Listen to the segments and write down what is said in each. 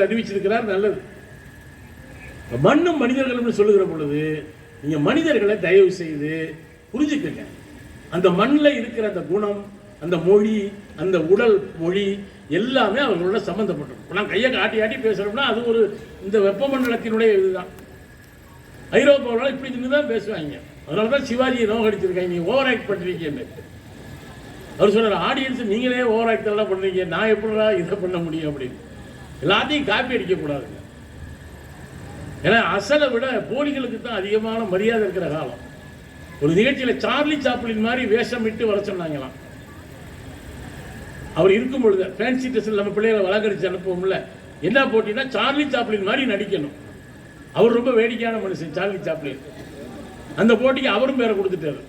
அறிவிச்சிருக்கிறார் நல்லது. மண்ணும் மனிதர்களும் சொல்லுகிற பொழுது நீங்க மனிதர்களை தயவு செய்து புரிஞ்சுக்கங்க. அந்த மண்ணில் இருக்கிற அந்த குணம் அந்த மொழி அந்த உடல் மொழி எல்லாமே அவர்களோட சம்பந்தப்பட்டிருக்கும் நான் கையை காட்டி ஆட்டி பேசுறோம்னா அது ஒரு இந்த வெப்பமண்டலத்தினுடைய இதுதான். ஐரோப்பாவில் இப்படி நின்று தான் பேசுவாங்க. அதனால தான் சிவாஜியை நோக்கடிச்சிருக்காங்க. நீங்க ஓவர் ஆக்ட் பண்ணிருக்கீங்க அவர் சொன்னார் ஆடியன்ஸ் நீங்களே ஓவர் ஆக்ட் எல்லாம் பண்ணுறீங்க நான் எப்படிடா இதை பண்ண முடியும்? அப்படின்னு. எல்லாத்தையும் காப்பி அடிக்கக்கூடாதுங்க ஏன்னா அசலை விட போலிகளுக்கு தான் அதிகமான மரியாதை இருக்கிற காலம். ஒரு நிகழ்ச்சியில் சார்லி சாப்பிளின் மாதிரி வேஷம் விட்டு வர சொன்னாங்களாம். அவர் இருக்கும் பொழுது ஃபேன்சி ட்ரெஸ்ஸில் நம்ம பிள்ளைகளை வழக்கடிச்சு அனுப்புவோம்ல. என்ன போட்டினா சார்லி சாப்பிளின் மாதிரி நடிக்கணும். அவர் ரொம்ப வேடிக்கையான மனுஷன் சார்லி சாப்பிளின் அந்த போட்டிக்கு அவரும் பேரை கொடுத்துட்டாரு.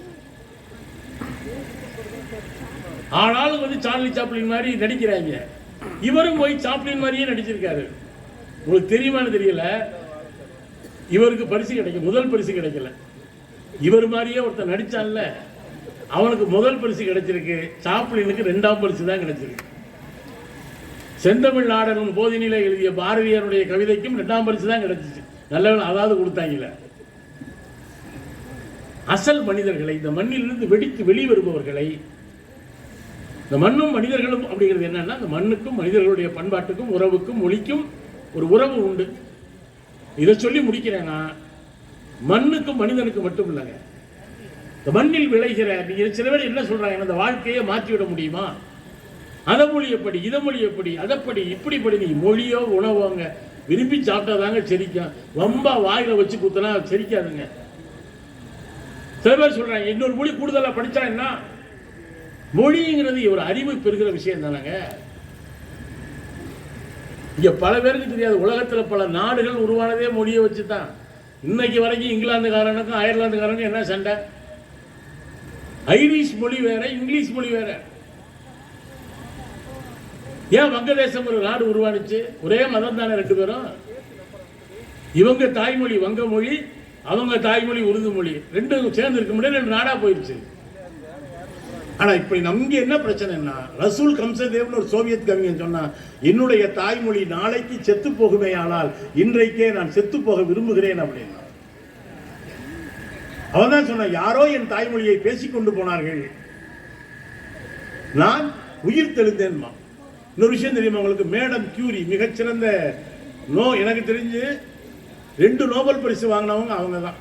ஆனாலும் வந்து சார்லி சாப்ளின் மாதிரி நடிக்கிறாங்க. இவரும் போய் சாப்பிடின் மாதிரியே நடிச்சிருக்காரு. உங்களுக்கு தெரியுமான்னு தெரியல. இவருக்கு பரிசு கிடைக்கும் முதல் பரிசு கிடைக்கல. இவர் மாதிரியே ஒருத்தன் நடிச்சான்ல அவனுக்கு முதல் பரிசு கிடைச்சிருக்கு. சாப்பிடினுக்கு ரெண்டாம் பரிசு தான் கிடைச்சிருக்கு. செந்தமிழ் நாடகம் போதினில எழுதிய பாரதியாருடைய கவிதைக்கும் ரெண்டாம் பரிசு தான் கிடைச்சிச்சு. நல்லவன் அதாவது கொடுத்தாங்கல்ல. அசல் மனிதர்களை இந்த மண்ணிலிருந்து வெடித்து வெளிவருபவர்களை இந்த மண்ணும் மனிதர்களும் அப்படிங்கிறது என்னன்னா இந்த மண்ணுக்கும் மனிதர்களுடைய பண்பாட்டுக்கும் உறவுக்கும் மொழிக்கும் ஒரு உறவு உண்டு. இதை சொல்லி முடிக்கிறேன்னா மண்ணுக்கும் மனிதனுக்கு மட்டும் இல்லைங்க. இந்த மண்ணில் விளைகிற நீங்க சில பேர் என்ன சொல்றாங்க இந்த வாழ்க்கையை மாற்றிவிட முடியுமா? அதை மொழி எப்படி இதை மொழி எப்படி அதைப்படி இப்படிப்படி நீ மொழியோ உணவோங்க விரும்பி சாப்பிட்டாதாங்க செரிக்கும். ரொம்ப வாயில வச்சு குத்தினா செரிக்காதுங்க. சில பேர் சொல்றாங்க இன்னொரு மொழி கூடுதலா படிச்சா என்ன? மொழிங்கிறது ஒரு அறிவு பெறுகிற விஷயம் தானங்க? இங்க பல பேருக்கு தெரியாது. உலகத்துல பல நாடுகள் உருவானதே மொழியை வச்சு தான் இன்னைக்கு வரைக்கும் இங்கிலாந்துக்காரனுக்கும் அயர்லாந்துக்காரனுக்கும் என்ன சண்டை? ஐரிஷ் மொழி வேற இங்கிலீஷ் மொழி வேற. ஏன் வங்கதேசம் ஒரு நாடு உருவானுச்சு? ஒரே மதம் தானே ரெண்டு பேரும்? இவங்க தாய்மொழி வங்க மொழி அவங்க தாய்மொழி உருது மொழி. ரெண்டும் சேர்ந்து இருக்க முடியாது ரெண்டு நாடா போயிடுச்சு ஆனா இப்ப நமக்கு என்ன பிரச்சனைன்னா ரசூல் கம்சதேவ்னு ஒரு சோவியத் கவிஞன் சொன்னால் என்னுடைய தாய்மொழி நாளைக்கு செத்து போகுமே ஆனால் இன்றைக்கே நான் செத்து போக விரும்புகிறேன் அப்படின்னா. அவன் தான் சொன்ன யாரோ என் தாய்மொழியை பேசிக்கொண்டு போனார்கள். நான் உயிர் தெளிந்தேன்மா இன்னொரு விஷயம் தெரியுமா உங்களுக்கு? மேடம் கியூரி மிகச்சிறந்த நோ எனக்கு தெரிஞ்சு ரெண்டு நோபல் பரிசு வாங்கினவங்க அவங்க தான்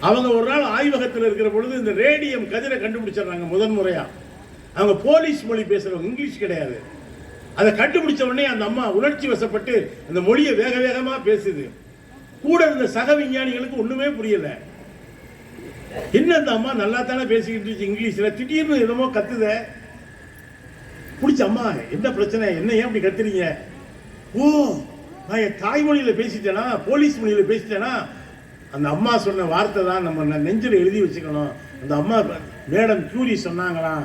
அவங்க ஒரு நாள் ஆய்வகத்தில் இருக்கிற பொழுது இந்த ரேடியம் கதிரை கண்டுபிடிச்சிடுறாங்க முதன் முறையாக அவங்க போலீஸ் மொழி பேசுறவங்க இங்கிலீஷ் கிடையாது. அதை கண்டுபிடிச்ச உடனே அந்த அம்மா உணர்ச்சி வசப்பட்டு அந்த மொழியை வேக வேகமா பேசுது. கூட இருந்த சக விஞ்ஞானிகளுக்கு ஒண்ணுமே புரியல. என்ன அந்த அம்மா நல்லா தானே பேசிக்கிட்டு இருந்துச்சு இங்கிலீஷ்ல. திடீர்னு என்னமோ கத்துத. பிடிச்ச அம்மா என்ன பிரச்சனை? என்ன ஏன் அப்படி கத்துறீங்க? ஓ நான் என் தாய்மொழியில பேசிட்டேனா? போலீஸ் மொழியில பேசிட்டேனா? அந்த அம்மா சொன்ன வார்த்தை தான் நம்ம நெஞ்சில் எழுதி வச்சுக்கணும். அந்த அம்மா மேடம் கியூரி சொன்னாங்களாம்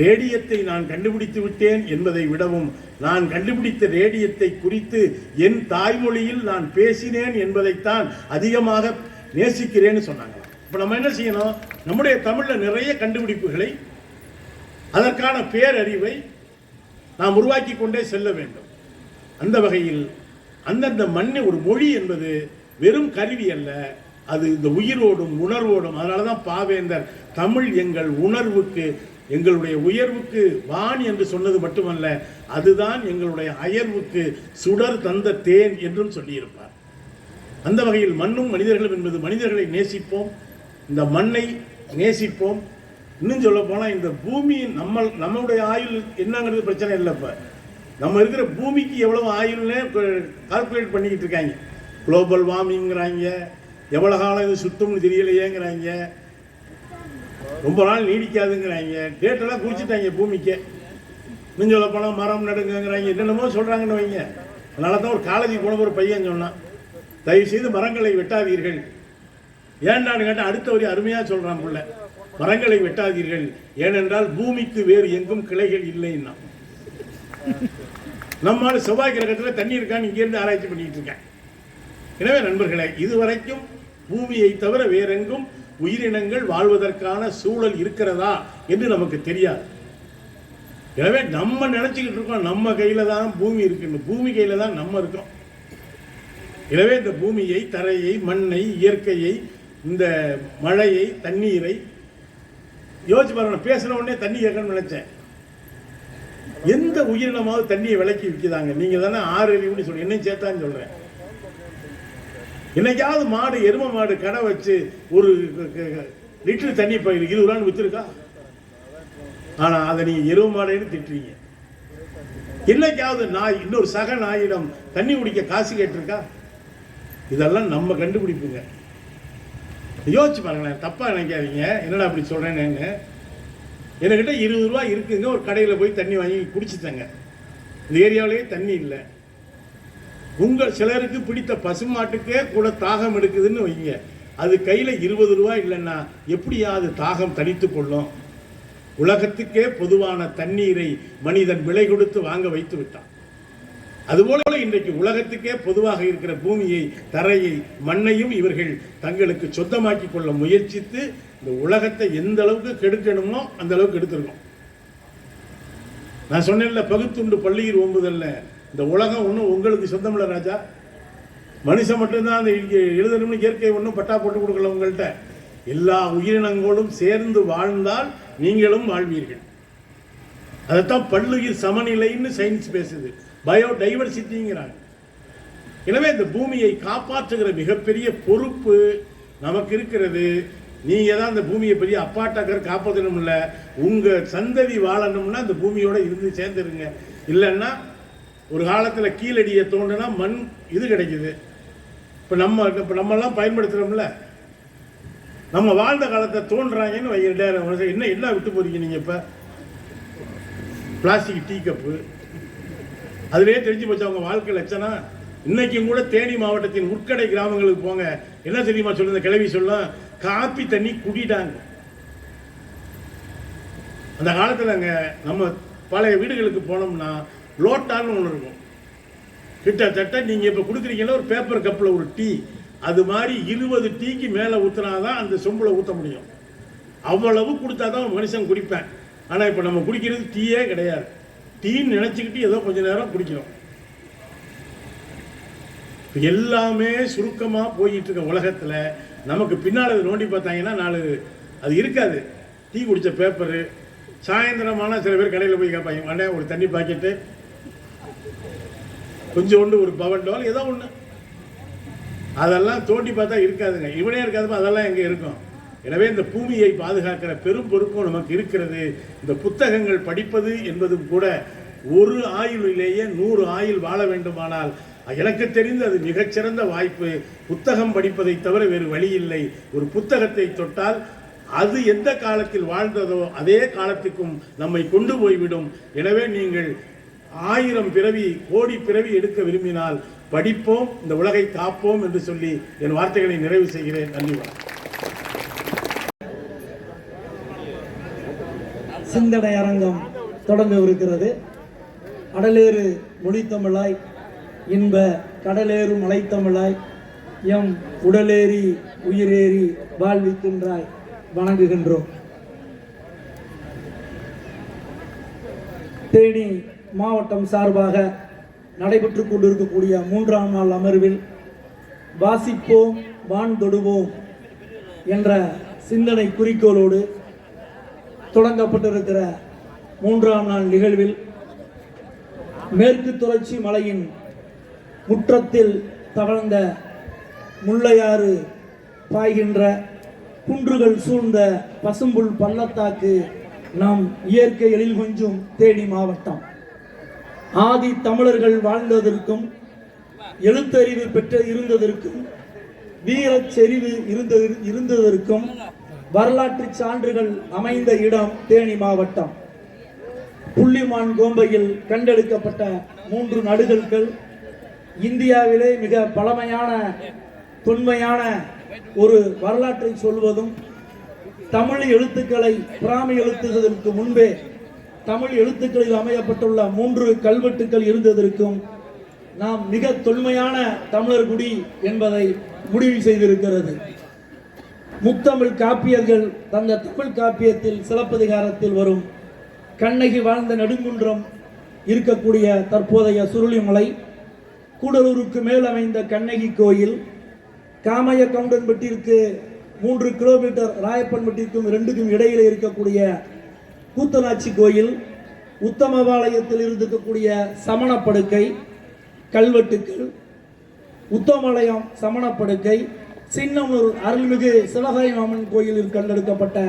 ரேடியத்தை நான் கண்டுபிடித்து விட்டேன் என்பதை விடவும் நான் கண்டுபிடித்த ரேடியத்தை குறித்து என் தாய்மொழியில் நான் பேசினேன் என்பதைத்தான் அதிகமாக நேசிக்கிறேன்னு சொன்னாங்களாம். இப்போ நம்ம என்ன செய்யணும்? நம்முடைய தமிழில் நிறைய கண்டுபிடிப்புகளை அதற்கான பேரறிவை நாம் உருவாக்கி கொண்டே செல்ல வேண்டும். அந்த வகையில் அந்தந்த மண்ணை ஒரு மொழி என்பது வெறும் கருவி அல்ல அது இந்த உயிரோடும் உணர்வோடும் அதனால தான் பாவேந்தர் தமிழ் எங்கள் உணர்வுக்கு எங்களுடைய உயர்வுக்கு வான் என்று சொன்னது மட்டுமல்ல அதுதான் எங்களுடைய அயர்வுக்கு சுடர் தந்த தேன் என்றும் சொல்லியிருப்பார். அந்த வகையில் மண்ணும் மனிதர்களும் என்பது மனிதர்களை நேசிப்போம் இந்த மண்ணை நேசிப்போம். இன்னும் சொல்ல போனால் இந்த பூமி நம்ம நம்மளுடைய ஆயுள் என்னங்கிறது பிரச்சனை இல்லை இப்போ. நம்ம இருக்கிற பூமிக்கு எவ்வளவு ஆயுள்னே கால்குலேட் பண்ணிக்கிட்டு இருக்காங்க. குளோபல் வார்மிங்கிறாங்க எவ்வளோ காலம் இது சுத்தம்னு தெரியலையேங்கிறாங்க. ரொம்ப நாள் நீடிக்காதுங்கிறாங்க. டேட்டெல்லாம் குறிச்சிட்டாங்க பூமிக்கு. இன்னும் சொல்ல போனால் மரம் நடுங்கிறாங்க என்னென்னமோ சொல்கிறாங்கன்னு வைங்க. அதனால தான் ஒரு காலேஜ் போன ஒரு பையன் சொன்னான். தயவு செய்து மரங்களை வெட்டாதீர்கள். ஏன்டான்னு கேட்டால் அடுத்த வரி அருமையாக சொல்கிறான் புள்ள. மரங்களை வெட்டாதீர்கள். ஏனென்றால் பூமிக்கு வேறு எங்கும் கிளைகள் இல்லைன்னா நம்மால் செவ்வாய் கிரகத்தில் தண்ணி இருக்கான்னு இங்கேருந்து ஆராய்ச்சி பண்ணிட்டு இருக்கேன். எனவே நண்பர்களே இதுவரைக்கும் பூமியை தவிர வேறெங்கும் உயிரினங்கள் வாழ்வதற்கான சூழல் இருக்கிறதா என்று நமக்கு தெரியாது. எனவே நம்ம நினச்சிக்கிட்டு இருக்கோம் நம்ம கையில் தான் பூமி இருக்குன்னு பூமி கையில் தான் நம்ம இருக்கோம். எனவே இந்த பூமியை தரையை மண்ணை இயற்கையை இந்த மழையை தண்ணீரை யோசிச்சு பாருங்க பேசின பேசுன உடனே தண்ணி கேட்கணும்னு நினைச்சேன். எந்த உயிரினமாவது தண்ணியை விளக்கி விற்கிறாங்க நீங்க தானே ஆறு அறிவுன்னு சொல்லி என்னையும் சேர்த்தான்னு சொல்றேன். என்னைக்காவது மாடு எரும மாடு கடை வச்சு ஒரு லிட்டர் தண்ணி பயிர் இருபது ரூபான்னு விற்றுருக்கா ஆனா அதை நீங்க எரும மாடுன்னு திட்டுறீங்க. என்னைக்காவது நாய் இன்னொரு சக நாயிடம் தண்ணி குடிக்க காசு கேட்டிருக்கா? இதெல்லாம் நம்ம கண்டுபிடிப்புங்க. யோசிச்சு பாருங்களேன் தப்பா நினைக்காதீங்க. என்னடா அப்படி சொல்றேன்னு. என்கிட்ட இருபது ரூபா இருக்குங்க. ஒரு கடையில் போய் தண்ணி வாங்கி குடிச்சுட்டேங்க. இந்த ஏரியாவிலேயே தண்ணி இல்லை. உங்கள் சிலருக்கு பிடித்த பசுமாட்டுக்கே கூட தாகம் எடுக்குதுன்னு வைங்க. அது கையில் இருபது ரூபா இல்லைன்னா எப்படியா அது தாகம் தனித்து கொள்ளும். உலகத்துக்கே பொதுவான தண்ணீரை மனிதன் விலை கொடுத்து வாங்க வைத்து விட்டான். அதுபோல இன்றைக்கு உலகத்துக்கே பொதுவாக இருக்கிற பூமியை தரையை மண்ணையும் இவர்கள் தங்களுக்கு சொந்தமாக்கி கொள்ள முயற்சித்து இந்த உலகத்தை எந்த அளவுக்கு கெடுக்கணுமோ அந்த அளவுக்கு எடுத்திருக்கோம். நான் சொன்னேன்ல பகுத்துண்டு பள்ளியில் ஓம்புதல்ல. இந்த உலகம் ஒன்றும் உங்களுக்கு சொந்தமில்ல ராஜா. மனுஷன் மட்டும்தான் அந்த எழுதணும்னு இயற்கை ஒன்றும் பட்டா போட்டு கொடுக்கல உங்கள்கிட்ட எல்லா உயிரினங்களோடும் சேர்ந்து வாழ்ந்தால் நீங்களும் வாழ்வீர்கள். அதைத்தான் பல்லுயிர் சமநிலைன்னு சயின்ஸ் பேசுது. பயோடைவர்சிட்டிங்கிறாங்க எனவே இந்த பூமியை காப்பாற்றுகிற மிகப்பெரிய பொறுப்பு நமக்கு இருக்கிறது. நீங்கள் தான் அந்த பூமியை பெரிய அப்பாட்டாக்கர் காப்பாற்றணும் இல்லை உங்கள் சந்ததி வாழணும்னா இந்த பூமியோடு இருந்து சேர்ந்துருங்க. இல்லைன்னா ஒரு காலத்துல கீழடியை தோண்டினா மண் இது கிடைக்குது. இப்ப நம்ம இப்ப நம்மெல்லாம் பயன்படுத்துறோம்ல. நம்ம வாழ்ந்த காலத்தை தோன்றாங்கன்னு வைங்க ரெண்டாயிரம் வருஷம். என்ன என்ன விட்டு போறீங்க நீங்க இப்ப? Plastic tea cup. அதிலே தெரிஞ்சு போச்சு அவங்க வாழ்க்கை லட்சணம். இன்னைக்கும் கூட தேனி மாவட்டத்தின் உட்கடை கிராமங்களுக்கு போங்க. என்ன தெரியுமா சொல்லுங்க கிளவி சொல்ல காப்பி தண்ணி குடிட்டாங்க அந்த காலத்துல அங்க நம்ம பழைய வீடுகளுக்கு போனோம்னா லோட்டான்னு ஒன்று இருக்கும். கிட்டத்தட்ட நீங்கள் இப்போ கொடுக்குறீங்கன்னா ஒரு பேப்பர் கப்பில் ஒரு டீ. அது மாதிரி இருபது டீக்கு மேல ஊத்துனாதான் அந்த சொம்பில் ஊற்ற முடியும். அவ்வளவு கொடுத்தாதான் தான் மனுஷன் குடிப்பேன். ஆனால் இப்போ நம்ம குடிக்கிறது டீயே கிடையாது. டீன்னு நினச்சிக்கிட்டு ஏதோ கொஞ்சம் நேரம் குடிக்கிறோம் எல்லாமே சுருக்கமாக போயிட்டு இருக்க உலகத்தில் நமக்கு பின்னால் அதை நோண்டி பார்த்தாங்கன்னா நாலு அது இருக்காது. டீ குடித்த பேப்பரு சாயந்தரமான சில பேர் கடையில் போய் கேட்பாங்க அண்ணே ஒரு தண்ணி பாக்கெட்டு கொஞ்சோண்டு ஒரு பவன் டால் ஏதோ ஒன்று அதெல்லாம் தோண்டி பார்த்தா இருக்காதுங்க. இவனே இருக்காதுப்பா அதெல்லாம் எங்கே இருக்கும்? எனவே இந்த பூமியை பாதுகாக்கிற பெரும் பொறுப்பும் நமக்கு இருக்கிறது. இந்த புத்தகங்கள் படிப்பது என்பதும் கூட ஒரு ஆயுளிலேயே நூறு ஆயுள் வாழ வேண்டுமானால் எனக்கு தெரிந்து அது மிகச்சிறந்த வாய்ப்பு. புத்தகம் படிப்பதை தவிர வேறு வழி இல்லை. ஒரு புத்தகத்தை தொட்டால் அது எந்த காலத்தில் வாழ்ந்ததோ அதே காலத்துக்கும் நம்மை கொண்டு போய்விடும். எனவே நீங்கள் ஆயிரம் பிறவி கோடி பிறவி எடுக்க விரும்பினால் படிப்போம் இந்த உலகை காப்போம் என்று சொல்லி என் வார்த்தைகளை நிறைவு செய்கிறேன். நன்றி வணக்கம். சிந்தனை அரங்கம் தொடங்கவிருக்கிறது அடலேறு மொழித்தமிழாய் இன்ப கடலேறு மலைத்தமிழாய் எம் உடலேறி உயிரேறி வாழ்விக்கின்றாய் வணங்குகின்றோம். தேனி மாவட்டம் சார்பாக நடைபெற்று கொண்டிருக்கக்கூடிய மூன்றாம் நாள் அமர்வில் வாசிப்போம் வான் தொடுவோம் என்ற சிந்தனை குறிக்கோளோடு தொடங்கப்பட்டிருக்கிற மூன்றாம் நாள் நிகழ்வில் மேற்கு தொடர்ச்சி மலையின் முற்றத்தில் தவழ்ந்த முள்ளையாறு பாய்கின்ற குன்றுகள் சூழ்ந்த பசும்புல் பள்ளத்தாக்கு நம் இயற்கை எழில் கொஞ்சும் தேனி மாவட்டம். ஆதி தமிழர்கள் வாழ்ந்ததற்கும் எழுத்தறிவு பெற்று இருந்ததற்கும் வீரச் செறிவு இருந்தது இருந்ததற்கும் வரலாற்று சான்றுகள் அமைந்த இடம் தேனி மாவட்டம். புள்ளிமான் கோம்பையில் கண்டெடுக்கப்பட்ட மூன்று நடுகல்கள் இந்தியாவிலே மிக பழமையான தொன்மையான ஒரு வரலாற்றை சொல்வதும் தமிழ் எழுத்துக்களை பிராமி எழுத்துவதற்கு முன்பே தமிழ் எழுத்துக்களில் அமையப்பட்டுள்ள மூன்று கல்வெட்டுக்கள் இருந்ததற்கும் நாம் மிக தொன்மையான தமிழர் குடி என்பதை முடிவு செய்திருக்கிறது. முத்தமிழ் காப்பியர்கள் தந்த தமிழ் காப்பியத்தில் சிலப்பதிகாரத்தில் வரும் கண்ணகி வாழ்ந்த நெடுங்குன்றம் இருக்கக்கூடிய தற்போதைய சுருளிமலை கூடலூருக்கு மேல் அமைந்த கண்ணகி கோயில் காமய கவுண்டன்பட்டிற்கு மூன்று கிலோமீட்டர் ராயப்பன்பட்டிற்கும் ரெண்டுக்கும் இடையில இருக்கக்கூடிய கூத்தனாச்சி கோயில் உத்தமபாளையத்தில் இருக்கக்கூடிய சமணப்படுக்கை கல்வெட்டுக்கள் உத்தமாலயம் சமணப்படுக்கை சின்னமனூர் அருள்மிகு சிவகாய் கோயிலில் கண்டெடுக்கப்பட்ட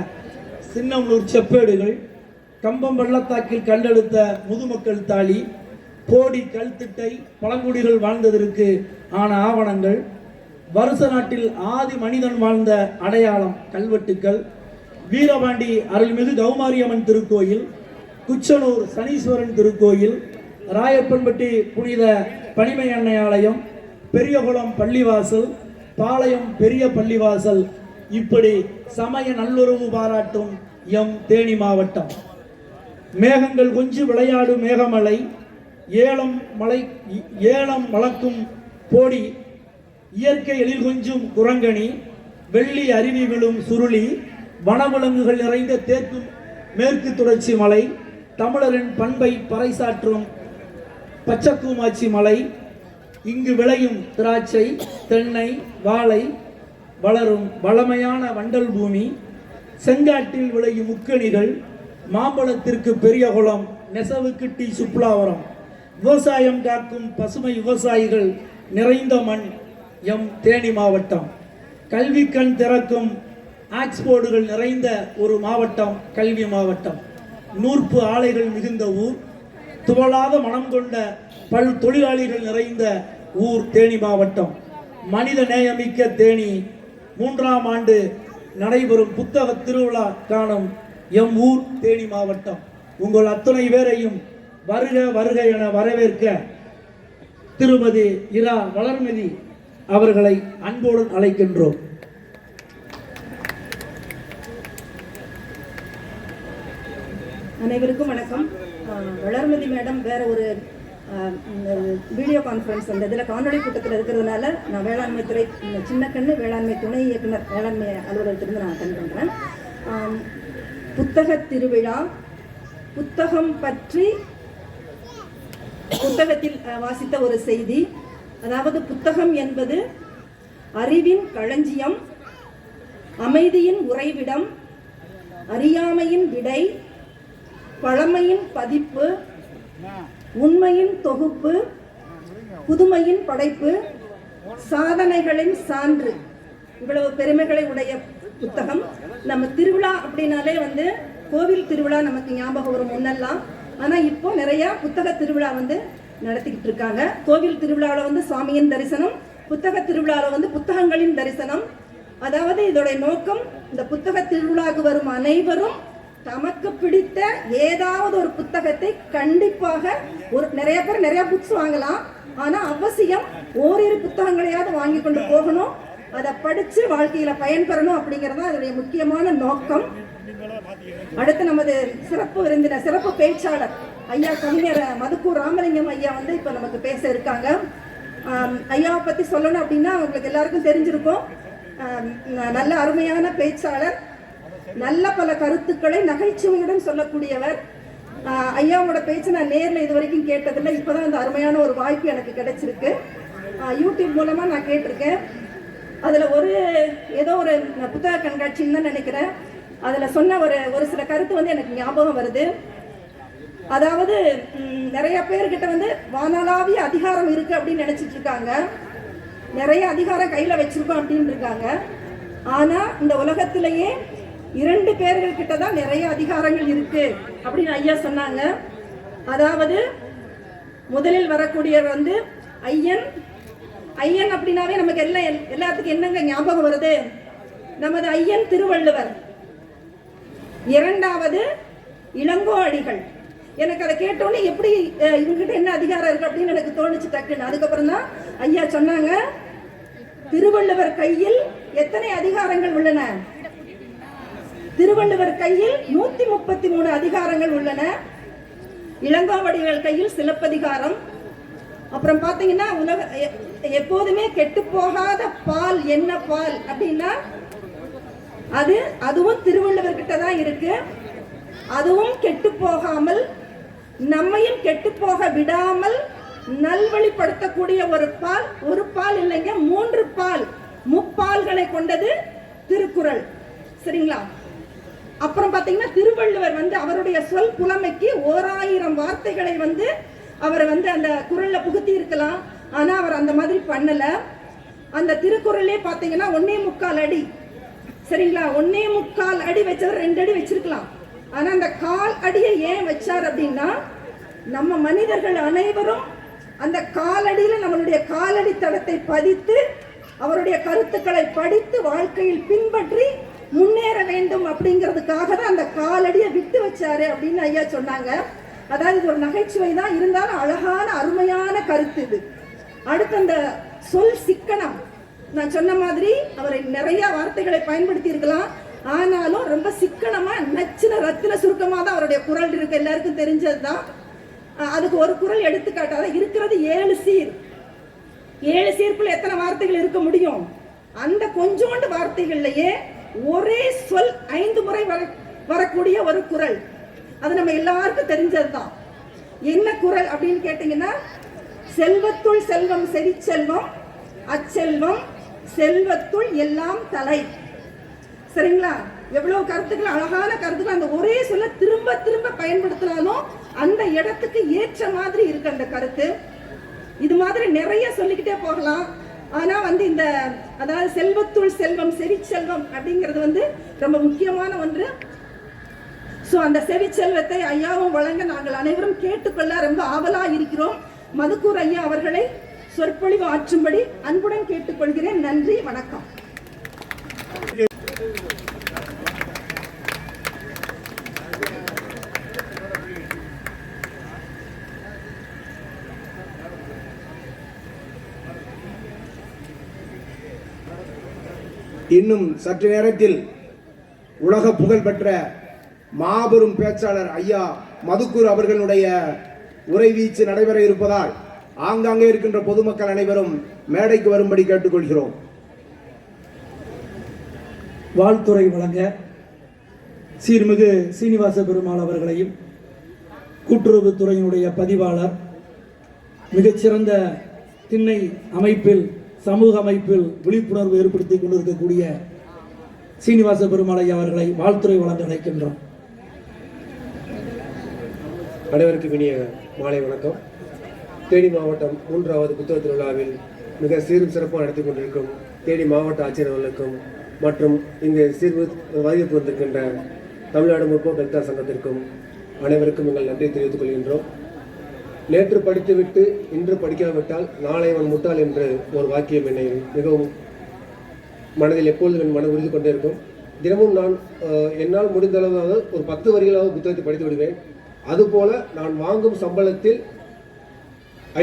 சின்னமனூர் செப்பேடுகள் கம்பம் வெள்ளத்தாக்கில் கண்டெடுத்த முதுமக்கள் தாலி போடி கல்திட்டை பழங்குடிகள் வாழ்ந்ததற்கு ஆன ஆவணங்கள் வருச நாட்டில் ஆதி மனிதன் வாழ்ந்த அடையாளம் கல்வெட்டுக்கள் வீரபாண்டி அருள்மிகு கௌமாரியம்மன் திருக்கோயில் குச்சனூர் சனீஸ்வரன் திருக்கோயில் ராயப்பன்பட்டி புனித பனிமை அன்னை ஆலயம் பெரியகுளம் பள்ளிவாசல் பாளையம் பெரிய பள்ளிவாசல். இப்படி சமய நல்லுறவு பாராட்டும் எம் தேனி மாவட்டம். மேகங்கள் கொஞ்சி விளையாடும் மேகமலை ஏலம் மலை ஏலம் வளர்க்கும் போடி இயற்கை எழில் கொஞ்சும் குரங்கணி வெள்ளி அருவி விழும் சுருளி வனவிலங்குகள் நிறைந்த தேக்கும் மேற்கு தொடர்ச்சி மலை தமிழரின் பண்பை பறைசாற்றும் பச்சக்கூமாச்சி மலை இங்கு விளையும் திராட்சை தென்னை வாழை வளரும் வளமையான வண்டல் பூமி செங்காட்டில் விளையும் முக்கணிகள் மாம்பழத்திற்கு பெரிய குளம் நெசவுக்கு டி சுப்லாவரம் விவசாயம் காக்கும் பசுமை விவசாயிகள் நிறைந்த மண் எம் தேனி மாவட்டம். கல்வி கண் திறக்கும் ஆக்ஸ்போர்டுகள் நிறைந்த ஒரு மாவட்டம் கல்வி மாவட்டம். நூற்பு ஆலைகள் மிகுந்த ஊர். துவளாத மனம் கொண்ட பல் தொழிலாளிகள் நிறைந்த ஊர் தேனி மாவட்டம். மனித நேயமிக்க தேனி. மூன்றாம் ஆண்டு நடைபெறும் புத்தக திருவிழா காணும் எம் ஊர் தேனி மாவட்டம். உங்கள் அத்தனை பேரையும் வருக வருக என வரவேற்க திருமதி இரா வளர்மதி அவர்களை அன்போடு அழைக்கின்றோம். அனைவருக்கும் வணக்கம். வளர்மதி மேடம் வேற ஒரு வீடியோ கான்ஃபரன்ஸ் அந்த இதில் காணொலி கூட்டத்தில் இருக்கிறதுனால நான் வேளாண்மை துறை சின்ன கண்ணு வேளாண்மை துணை இயக்குனர் வேளாண்மை அலுவலகத்திலிருந்து நான் அட்டன் பண்ணுறேன் புத்தக திருவிழா புத்தகம் பற்றி புத்தகத்தில் வாசித்த ஒரு செய்தி. அதாவது புத்தகம் என்பது அறிவின் களஞ்சியம் அமைதியின் உறைவிடம் அறியாமையின் விடை பழமையின் பதிப்பு உண்மையின் தொகுப்பு புதுமையின் படைப்பு சாதனைகளின் சான்று. இவ்வளவு பெருமைகளை உடைய புத்தகம். நம்ம திருவிழா அப்படின்னாலே வந்து கோவில் திருவிழா நமக்கு ஞாபகம் வரும் முன்னெல்லாம். ஆனா இப்போ நிறைய புத்தக திருவிழா வந்து நடத்திக்கிட்டு இருக்காங்க. கோவில் திருவிழாவில் வந்து சுவாமியின் தரிசனம் புத்தக திருவிழாவில் வந்து புத்தகங்களின் தரிசனம். அதாவது இதோடைய நோக்கம் இந்த புத்தக திருவிழாவுக்கு வரும் அனைவரும் தமக்கு பிடித்த ஏதாவது ஒரு புத்தகத்தை கண்டிப்பாக ஒரு நிறைய பேர் நிறைய புக்ஸ் வாங்கலாம். ஆனா அவசியம் ஓரிரு புத்தகங்களையாவது வாங்கி கொண்டு போகணும். அதை படிச்சு வாழ்க்கையில பயன்பெறணும் அப்படிங்கிறது தான் அதனுடைய முக்கியமான நோக்கம். அடுத்து நமது சிறப்பு விருந்தினர் சிறப்பு பேச்சாளர் ஐயா கவிஞர் மதுக்கூர் ராமலிங்கம் ஐயா வந்து இப்ப நமக்கு பேச இருக்காங்க. ஐயாவை பத்தி சொல்லணும் அப்படின்னா உங்களுக்கு எல்லாருக்கும் தெரிஞ்சிருக்கும். நல்ல அருமையான பேச்சாளர். நல்ல பல கருத்துக்களை நகைச்சுவையுடன் சொல்லக்கூடியவர். ஐயாவோட பேச்சு நான் நேரில் இது வரைக்கும் கேட்டதில்லை. இப்பதான் இந்த அருமையான ஒரு வாய்ப்பு எனக்கு கிடைச்சிருக்கு. யூடியூப் மூலமா நான் கேட்டிருக்கேன். அதுல ஒரு ஏதோ ஒரு புத்தக கண்காட்சின்னு தான் நினைக்கிறேன். அதுல சொன்ன ஒரு ஒரு சில கருத்து வந்து எனக்கு ஞாபகம் வருது. அதாவது நிறைய பேர்கிட்ட வந்து வானளாவிய அதிகாரம் இருக்கு அப்படின்னு நினைச்சிட்டு இருக்காங்க. நிறைய அதிகாரம் கையில வச்சிருக்கோம் அப்படின்னு இருக்காங்க. ஆனா இந்த உலகத்திலேயே இரண்டு பேர்கள் கிட்ட தான் நிறைய அதிகாரங்கள் இருக்கு அப்படின்னு ஐயா சொன்னாங்க. அதாவது முதலில் வரக்கூடியவர் வந்து ஐயன். ஐயன் அப்படின்னாவே நமக்கு எல்லாம் எல்லாத்துக்கும் என்னங்க ஞாபகம் வருது? நமது ஐயன் திருவள்ளுவர். இரண்டாவது இளங்கோ அடிகள் எனக்கு அதை கேட்டோன்னே எப்படி இவங்ககிட்ட என்ன அதிகாரம் இருக்கு அப்படின்னு எனக்கு தோணுச்சு டக்குன்னு. அதுக்கப்புறம் தான் ஐயா சொன்னாங்க திருவள்ளுவர் கையில் எத்தனை அதிகாரங்கள் உள்ளன? திருவள்ளுவர் கையில் நூத்தி முப்பத்தி மூணு அதிகாரங்கள் உள்ளன. இளங்காவடிகள் கையில் சிலப்பதிகாரம். அப்புறம் பாத்தீங்கன்னா உலக எப்போதுமே கெட்டு போகாத பால் என்ன பால் அப்படின்னா அது அதுவும் திருவள்ளுவர்கிட்ட தான் இருக்கு. அதுவும் கெட்டு போகாமல் நம்மையும் கெட்டு போக விடாமல் நல்வழிப்படுத்தக்கூடிய ஒரு பால் ஒரு பால் இல்லைங்க மூன்று பால் முப்பால்களை கொண்டது திருக்குறள். சரிங்களா? அப்புறம் பார்த்தீங்கன்னா திருவள்ளுவர் வந்து அவருடைய சொல் புலமைக்கு ஓராயிரம் வார்த்தைகளை வந்து அவர் வந்து அந்த குரலில் புகுத்தி இருக்கலாம். ஆனால் அவர் அந்த மாதிரி பண்ணலை. அந்த திருக்குறளே பார்த்தீங்கன்னா ஒன்னே முக்கால் அடி. சரிங்களா? ஒன்னே முக்கால் அடி வச்சவர் ரெண்டு அடி வச்சிருக்கலாம். ஆனால் அந்த கால் அடியை ஏன் வச்சார் அப்படின்னா நம்ம மனிதர்கள் அனைவரும் அந்த காலடியில் நம்மளுடைய காலடி தடத்தை பதித்து அவருடைய கருத்துக்களை படித்து வாழ்க்கையில் பின்பற்றி முன்னேற வேண்டும் அப்படிங்கிறதுக்காக தான் அந்த காலடியை விட்டு வச்சாரு அப்படின்னு ஐயா சொன்னாங்க. அதாவது இது ஒரு நகைச்சுவை தான். இருந்தாலும் அழகான அருமையான கருத்து இது. அடுத்து அந்த சொல் சிக்கனம். நான் சொன்ன மாதிரி அவரை நிறைய வார்த்தைகளை பயன்படுத்தி இருக்கலாம் ஆனாலும் ரொம்ப சிக்கனமா நச்சுன ரத்தின சுருக்கமாக தான் அவருடைய குரல் இருக்கு. எல்லாருக்கும் தெரிஞ்சது தான். அதுக்கு ஒரு குரல் எடுத்துக்காட்டாத இருக்கிறது ஏழு சீர். ஏழு சீர்க்குள்ள எத்தனை வார்த்தைகள் இருக்க முடியும்? அந்த கொஞ்சோண்டு வார்த்தைகள்லயே ஒரே சொல் ஐந்து முறை வர வரக்கூடிய ஒரு குரல். அது நம்ம எல்லாருக்கும் தெரிஞ்சதுதான். என்ன குரல் அப்படின்னு கேட்டீங்கன்னா செல்வத்துள் செல்வம் செவிச்செல்வம் அச்செல்வம் செல்வத்துள் எல்லாம் தலை. சரிங்களா? எவ்வளவு கருத்துக்கள் அழகான கருத்துக்கள் அந்த ஒரே சொல்ல திரும்ப திரும்ப பயன்படுத்தினாலும் அந்த இடத்துக்கு ஏற்ற மாதிரி இருக்கு அந்த கருத்து. இது மாதிரி நிறைய சொல்லிக்கிட்டே போகலாம். ஆனா வந்து இந்த அதாவது செல்வத்துள் செல்வம் செவிச்செல்வம் அப்படிங்கிறது வந்து ரொம்ப முக்கியமான ஒன்று. ஸோ அந்த செவிச்செல்வத்தை ஐயாவும் வழங்க நாங்கள் அனைவரும் கேட்டுக்கொள்ள ரொம்ப ஆவலாக இருக்கிறோம். மதுக்கூர் ஐயா அவர்களை சொற்பொழிவு ஆற்றும்படி அன்புடன் கேட்டுக்கொள்கிறேன். நன்றி வணக்கம். இன்னும் சற்று நேரத்தில் உலக புகழ்பெற்ற மாபெரும் பேச்சாளர் ஐயா மதுக்கூர் அவர்களுடைய உரைவீச்சு நடைபெற இருப்பதால் ஆங்காங்கே இருக்கின்ற பொதுமக்கள் அனைவரும் மேடைக்கு வரும்படி கேட்டுக்கொள்கிறோம். வாழ்த்துறை வழங்க சீர்மிகு சீனிவாச பெருமாள் அவர்களையும் கூட்டுறவுத்துறையினுடைய பதிவாளர் மிகச்சிறந்த திண்ணை அமைப்பில் சமூக அமைப்பில் விழிப்புணர்வு ஏற்படுத்தி கொண்டிருக்கக்கூடிய சீனிவாச பெருமாளை அவர்களை வாழ்த்துறை வழங்க அழைக்கின்றோம். அனைவருக்கும் இனிய மாலை வணக்கம். தேனி மாவட்டம் மூன்றாவது புத்தக திருவிழாவில் மிக சீரும் சிறப்பாக நடத்தி கொண்டிருக்கும் தேனி மாவட்ட ஆட்சியர் அவர்களுக்கும் மற்றும் இங்கு சீர்வு வருகை புரிந்திருக்கின்ற தமிழ்நாடு முற்போக்கு எழுத்தாளர் சங்கத்திற்கும் அனைவருக்கும் எங்கள் நன்றி தெரிவித்துக் கொள்கின்றோம். நேற்று படித்துவிட்டு இன்று படிக்காவிட்டால் நாளை அவன் முட்டாள் என்று ஒரு வாக்கியம் என்னை மிகவும் மனதில் எப்பொழுதும் என் மனம் உறுதி கொண்டே இருக்கும். தினமும் நான் என்னால் முடிந்த அளவாக ஒரு பத்து வரிகளாக புத்தகத்தை படித்து விடுவேன். அதுபோல நான் வாங்கும் சம்பளத்தில்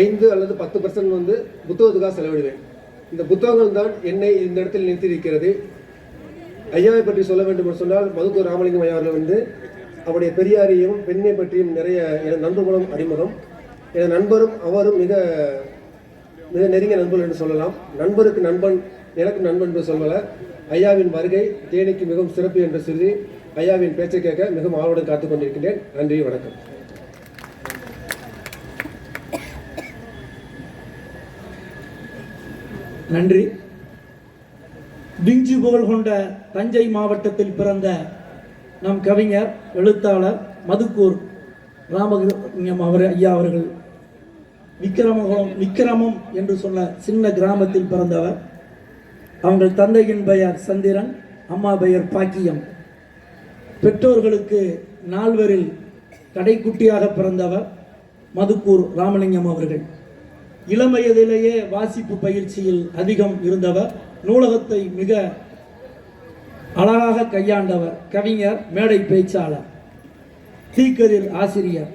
ஐந்து அல்லது பத்து பர்சன்ட் வந்து புத்தகத்துக்காக செலவிடுவேன். இந்த புத்தகங்கள் தான் என்னை இந்த இடத்தில் நிறுத்தியிருக்கிறது ஐயாவை பற்றி சொல்ல வேண்டும் என்று சொன்னால் மதுக்கு ராமலிங்கம் ஐயா அவர்கள் வந்து அவருடைய பெரியாரையும் பெண்ணை பற்றியும் நிறைய எனது அறிமுகம். எனது நண்பரும் அவரும் மிக மிக நெருங்கிய நண்பர்கள் என்று சொல்லலாம். நண்பருக்கு நண்பன் எனக்கு நண்பன் என்று சொல்லல. ஐயாவின் வருகை தேனிக்கு மிகவும் சிறப்பு என்று சொல்லி ஐயாவின் பேச்சை கேட்க மிகவும் ஆர்வத்துடன் காத்துக் கொண்டிருக்கிறேன் நன்றி வணக்கம். நன்றி. விஞ்சு புகழ் கொண்ட தஞ்சை மாவட்டத்தில் பிறந்த நம் கவிஞர் எழுத்தாளர் மதுக்கூர் ராமகிருஷ்ணம் அவர் ஐயா அவர்கள் விக்கிரமகுளம் விக்கிரமம் என்று சொன்ன சின்ன கிராமத்தில் பிறந்தவர். அவங்கள் தந்தையின் பெயர் சந்திரன் அம்மா பெயர் பாக்கியம். பெற்றோர்களுக்கு நால்வரில் கடைக்குட்டியாக பிறந்தவர் மதுக்கூர் ராமலிங்கம் அவர்கள். இளம் வயதிலேயே வாசிப்பு பயிற்சியில் அதிகம் இருந்தவர். நூலகத்தை மிக அழகாக கையாண்டவர் கவிஞர் மேடை பேச்சாளர் தீக்கதிர் ஆசிரியர்.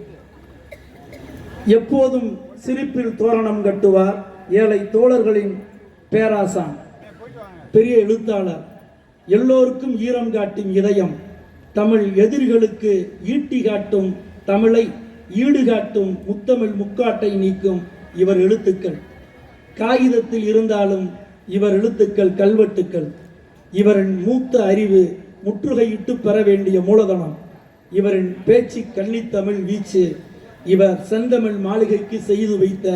எப்போதும் சிரிப்பில் தோரணம் கட்டுவார் ஏழை தோழர்களின் பேராசான். பெரிய எழுத்தாளர். எல்லோருக்கும் ஈரம் காட்டும் இதயம். தமிழ் எதிரிகளுக்கு ஈட்டி காட்டும் தமிழை ஈடு காட்டும் முத்தமிழ் முக்காட்டை நீக்கும் இவர் எழுத்துக்கள். காகிதத்தில் இருந்தாலும் இவர் எழுத்துக்கள் கல்வெட்டுக்கள். இவரின் மூத்த அறிவு முற்றுகையிட்டு பெற வேண்டிய மூலதனம். இவரின் பேச்சு கன்னித்தமிழ் வீச்சு இவர் செந்தமிழ் மாளிகைக்கு செய்து வைத்த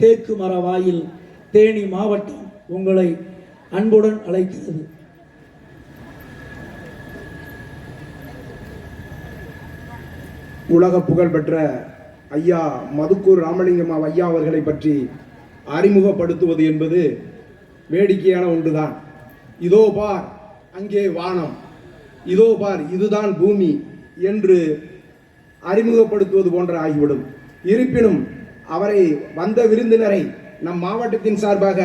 தேக்கு மர வாயில் தேனி மாவட்டம் உங்களை அன்புடன் அழைக்கிறது. உலக புகழ்பெற்ற ஐயா மதுக்கூர் ராமலிங்கம் ஐயா அவர்களை பற்றி அறிமுகப்படுத்துவது என்பது வேடிக்கையான ஒன்றுதான். இதோ பார் அங்கே வானம். இதோ பார் இதுதான் பூமி என்று அறிமுகப்படுத்துவது போன்ற ஆகிவிடும். இருப்பினும் அவரை வந்த விருந்தினரை நம் மாவட்டத்தின் சார்பாக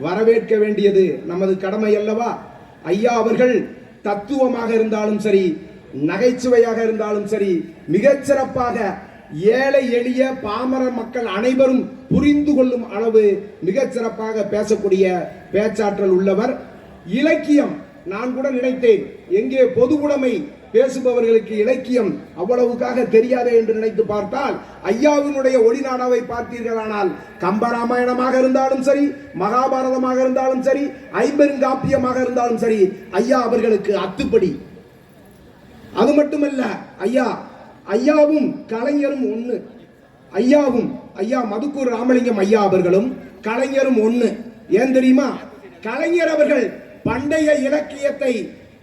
வரவேற்க வேண்டியது நமது கடமை அல்லவா? ஐயா அவர்கள் தத்துவமாக இருந்தாலும் சரி நகைச்சுவையாக இருந்தாலும் சரி மிகச்சிறப்பாக ஏழை எளிய பாமர மக்கள் அனைவரும் புரிந்து கொள்ளும் அளவு மிகச்சிறப்பாக பேசக்கூடிய பேச்சாற்றல் உள்ளவர். இலக்கியம் நான் கூட நினைத்தேன். எங்கே பொதுவுடைமை பேசுபவர்களுக்கு இலக்கியம் அவ்வளவுக்காக தெரியாது என்று நினைத்து பார்த்தால் ஐயாவினுடைய ஒளிநாடாவை பார்த்தீர்களானால் கம்பராமாயணமாக இருந்தாலும் சரி மகாபாரதமாக இருந்தாலும் சரி ஐம்பெருங்காப்பியமாக இருந்தாலும் சரி ஐயா அவர்களுக்கு அத்துப்படி. அது மட்டுமல்ல ஐயா ஐயாவும் கலைஞரும் ஒண்ணு. ஐயாவும் ஐயா மதுக்கூர் ராமலிங்கம் ஐயா அவர்களும் கலைஞரும் ஒண்ணு. ஏன் தெரியுமா? கலைஞர் அவர்கள் பண்டைய இலக்கியத்தை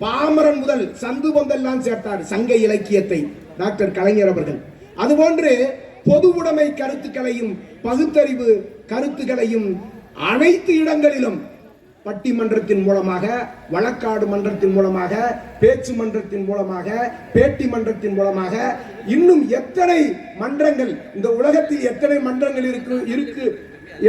பாமரன் முதல் சந்து பொந்தெல்லாம் சேர்த்தார் சங்க இலக்கியத்தை டாக்டர் கலைஞர் அவர்கள். அதுபோன்று பொது உடைமை கருத்துக்களையும் பகுத்தறிவு கருத்துக்களையும் அனைத்து இடங்களிலும் பட்டிமன்றத்தின் மூலமாக வழக்காடு மன்றத்தின் மூலமாக பேச்சு மன்றத்தின் மூலமாக பேட்டி மன்றத்தின் மூலமாக இன்னும் எத்தனை மன்றங்கள் இந்த உலகத்தில் எத்தனை மன்றங்கள் இருக்கு இருக்கு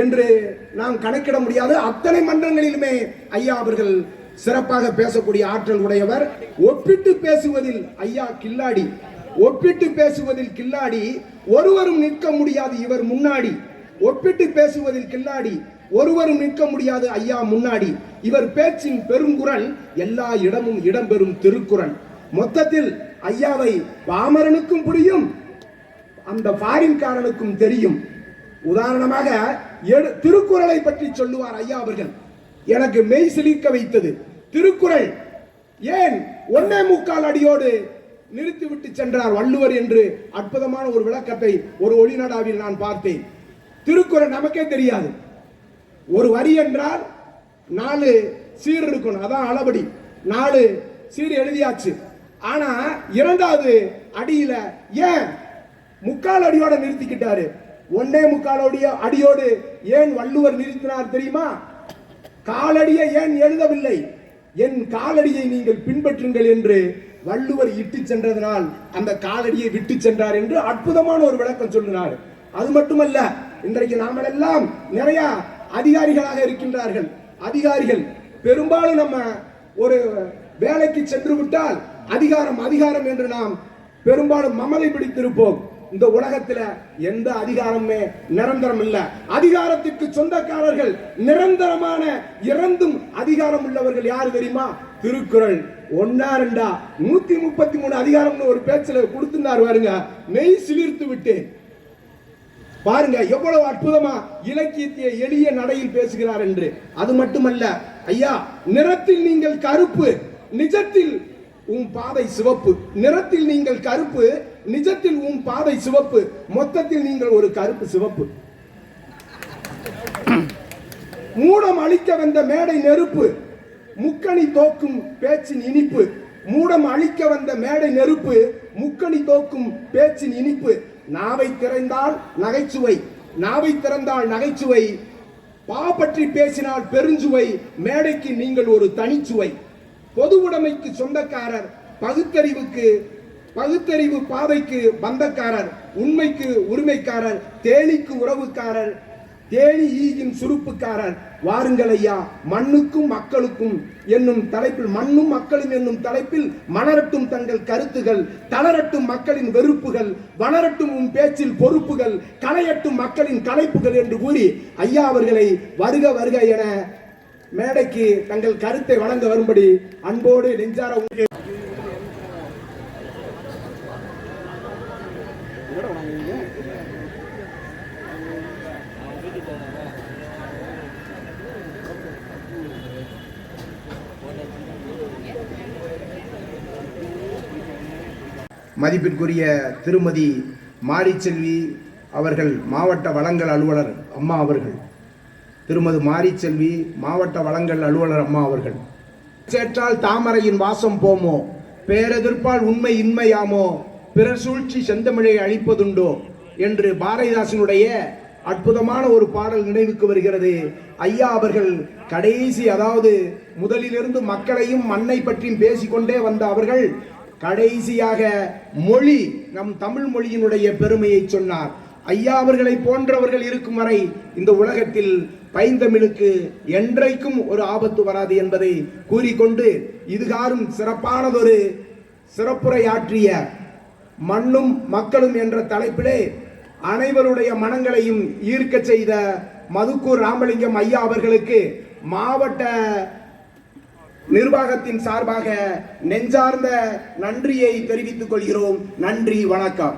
என்று நாம் கணக்கிட முடியாது. அத்தனை மன்றங்களிலுமே ஐயா அவர்கள் சிறப்பாக பேசக்கூடிய ஆற்றல் உடையவர். ஒப்பிட்டு பேசுவதில் ஐயா கில்லாடி. ஒப்பிட்டு பேசுவதில் கில்லாடி. ஒருவரும் நிற்க முடியாது இவர் முன்னாடி. ஒப்பிட்டு பேசுவதில் கில்லாடி. ஒருவரும் நிற்க முடியாது ஐயா முன்னாடி. இவர் பேச்சின் பெருங்குரல் எல்லா இடமும் இடம்பெறும் திருக்குறள். மொத்தத்தில் ஐயாவை பாமரனுக்கும் புரியும் அந்த ஃபாரின்காரனுக்கும் தெரியும். உதாரணமாக எடு- திருக்குறளை பற்றி சொல்லுவார் ஐயா அவர்கள். எனக்கு மெய் சிலிர்க்க வைத்தது. திருக்குறள் ஏன் ஒன்னே முக்கால் அடியோடு நிறுத்திவிட்டு சென்றார் வள்ளுவர் என்று அற்புதமான ஒரு விளக்கத்தை ஒரு ஒளிநடாவில் நான் பார்த்தேன். திருக்குறள் நமக்கே தெரியாது. ஒரு வரி என்றால் நாலு சீர் இருக்கணும். அதான் அளபடி. நாலு சீர் எழுதியாச்சு. ஆனா இரண்டாவது அடியில ஏன் முக்கால் அடியோட நிறுத்திக்கிட்டாரு? ஒன்னே முக்காலோடைய அடியோடு ஏன் வள்ளுவர் நிறுத்தினார் தெரியுமா? காலடியை ஏன் எழுதவில்லை? என் காலடியை நீங்கள் பின்பற்றுங்கள் என்று வள்ளுவர் இட்டு சென்றதனால் அந்த காலடியை விட்டு சென்றார் என்று அற்புதமான ஒரு விளக்கம் சொல்லினார் அது மட்டுமல்ல இன்றைக்கு நாமெல்லாம் நிறைய அதிகாரிகளாக இருக்கின்றார்கள். அதிகாரிகள் பெரும்பாலும் நம்ம ஒரு வேலைக்கு சென்று விட்டால் அதிகாரம் அதிகாரம் என்று நாம் பெரும்பாலும் மமதை பிடித்திருப்போம். இந்த உலகத்துல எந்த அதிகாரமுமே நிரந்தரம் இல்ல அதிகாரத்திற்கு சொந்தக்காரர்கள் நிரந்தரமான இறந்தும் அதிகாரம் உள்ளவர்கள் யாரு தெரியுமா? திருக்குறள். ஒன்னா ரெண்டா? நூத்தி முப்பத்தி மூணு அதிகாரம்னு ஒரு பேச்சுல கொடுத்திருந்தார் பாருங்க. மெய் சிலிர்த்து விட்டேன் பாருங்க எவ்வளவு அற்புதமா இலக்கியத்தை எளிய நடையில் பேசுகிறார் என்று. அது மட்டுமல்ல ஐயா நிறத்தில் நீங்கள் கருப்பு நிஜத்தில் உன் பாதை சிவப்பு. நிறத்தில் நீங்கள் கருப்பு நிஜத்தில் உன் பாதை சிவப்பு. மொத்தத்தில் நீங்கள் ஒரு கருப்பு சிவப்பு. மூடம் அழிக்க வந்த மேடை நெருப்பு. முக்கணி தோக்கும் பேச்சின் இனிப்பு. மூடம் அழிக்க வந்த மேடை நெருப்பு. முக்கணி தோக்கும் பேச்சின் இனிப்பு. நாவை திறந்தால் நகைச்சுவை. நாவை திறந்தால் நகைச்சுவை. பா பற்றி பேசினால் பெருஞ்சுவை. மேடைக்கு நீங்கள் ஒரு தனிச்சுவை. பொது உடைமைக்கு சொந்தக்காரர் பகுத்தறிவுக்கு பகுத்தறிவு பாதைக்கு பந்தக்காரர் உண்மைக்கு உரிமைக்காரர் தேனிக்கு உறவுக்காரர் தேனி ஈயின் சுருப்புக்காரர். வாருங்கள் ஐயா மண்ணுக்கும் மக்களுக்கும் என்னும் தலைப்பில் மண்ணும் மக்களும் என்னும் தலைப்பில் மலரட்டும் தங்கள் கருத்துகள் தளரட்டும் மக்களின் வெறுப்புகள் வளரட்டும் உன் பேச்சில் பொறுப்புகள் களையட்டும் மக்களின் கலைப்புகள் என்று கூறி ஐயா அவர்களை வருக வருக என மேடைக்கு தங்கள் கருத்தை வழங்க வரும்படி அன்போடு நெஞ்சார உங்களுக்கு மதிப்பிற்குரிய திருமதி மாரிச்செல்வி அவர்கள் மாவட்ட வளங்கள் அலுவலர் அம்மா அவர்கள். திருமதி மாரிச்செல்வி மாவட்ட வளங்கள் அலுவலர் அம்மா அவர்கள். சேற்றால் தாமரையின் வாசம் போமோ? பேரெதிர்ப்பால் உண்மை இன்மையாமோ? பிறர் சூழ்ச்சி செந்தமிழை அழிப்பதுண்டோ? என்று பாரதிதாசனுடைய அற்புதமான ஒரு பாடல் நினைவுக்கு வருகிறது. ஐயா அவர்கள் கடைசி அதாவது முதலிலிருந்து மக்களையும் மண்ணை பற்றியும் பேசிக்கொண்டே வந்த அவர்கள் கடைசியாக மொழி நம் தமிழ் மொழியினுடைய பெருமையை சொன்னார். ஐயா அவர்களை போன்றவர்கள் இருக்கும் வரை இந்த உலகத்தில் பைந்தமிழுக்கு என்றைக்கும் ஒரு ஆபத்து வராது என்பதை கூறிக்கொண்டு இதுகாரும் சிறப்பானதொரு சிறப்புரையாற்றிய மண்ணும் மக்களும் என்ற தலைப்பிலே அனைவருடைய மனங்களையும் ஈர்க்கச் செய்த மதுக்கூர் ராமலிங்கம் ஐயா அவர்களுக்கு மாவட்ட நிர்வாகத்தின் சார்பாக நெஞ்சார்ந்த நன்றியை தெரிவித்துக் கொள்கிறோம். நன்றி வணக்கம்.